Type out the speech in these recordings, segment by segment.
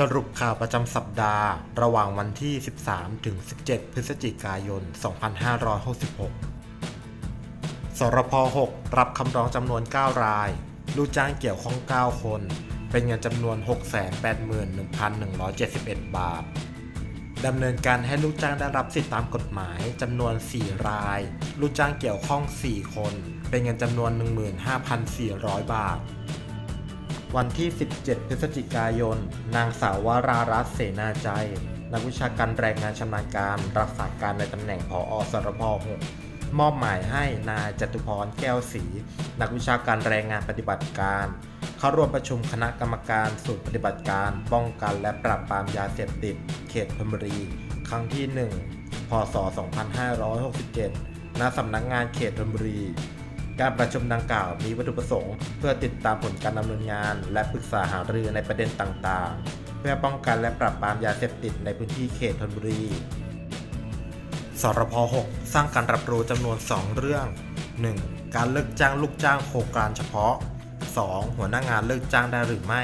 สรุปข่าวประจำสัปดาห์ ระหว่างวันที่ 13 ถึง 17 พฤศจิกายน 2566 สรพ 6 รับคำร้องจำนวน 9 ราย ลูกจ้างเกี่ยวข้อง 9 คน เป็นเงินจำนวน 681,171 บาท ดำเนินการให้ลูกจ้างได้รับสิทธิตามกฎหมายจำนวน 4 ราย ลูกจ้างเกี่ยวข้อง 4 คน เป็นเงินจำนวน 15,400 บาท วันที่ 17 พฤศจิกายน นางสาววรารัตน์เสนาใจ นักวิชาการแรงงานชำนาญการ รักษาการในตำแหน่งผออสรพ6มอบหมายให้นายจตุพรแก้วศรีนักวิชาการแรงงานปฏิบัติการ เข้าร่วมประชุมคณะกรรมการศูนย์ปฏิบัติการ ป้องกันและปราบปรามยาเสพติด เขตธนบุรี ครั้งที่ 1 พศ 2567 ณสำนักงานเขตธนบุรี การประชุมดังกล่าวมีวัตถุประสงค์ เพื่อติดตามผลการดำเนินงาน และปรึกษาหารือในประเด็นต่างๆ เพื่อป้องกันและปราบปรามยาเสพติดในพื้นที่เขตธนบุรี สรพ 6 สร้างการรับรู้จำนวน 2 เรื่อง 1. การเลิกจ้างลูกจ้างโครงการเฉพาะ 2. หัวหน้างานเลิกจ้างได้หรือไม่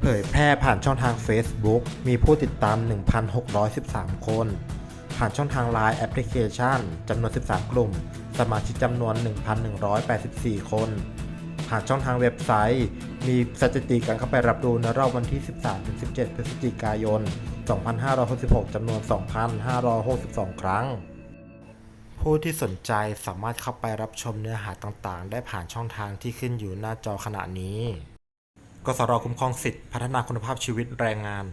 เผยแพร่ผ่านช่องทาง Facebook มีผู้ติดตาม 1,613 คน ผ่านช่องทาง Line แอปพลิเคชันจำนวน 13 กลุ่ม สมาชิกจำนวน 1,184 คน ผ่านช่องทางเว็บไซต์ มีสถิติการเข้าไปรับรู้ในรอบวันที่ 13-17 พฤศจิกายน 2566จำนวน 2,562 ครั้ง ผู้ที่สนใจสามารถเข้าไปรับชมเนื้อหาต่างๆ ได้ผ่านช่องทางที่ขึ้นอยู่หน้าจอขณะนี้กสรคุ้มครองสิทธิพัฒนาคุณภาพชีวิตแรงงาน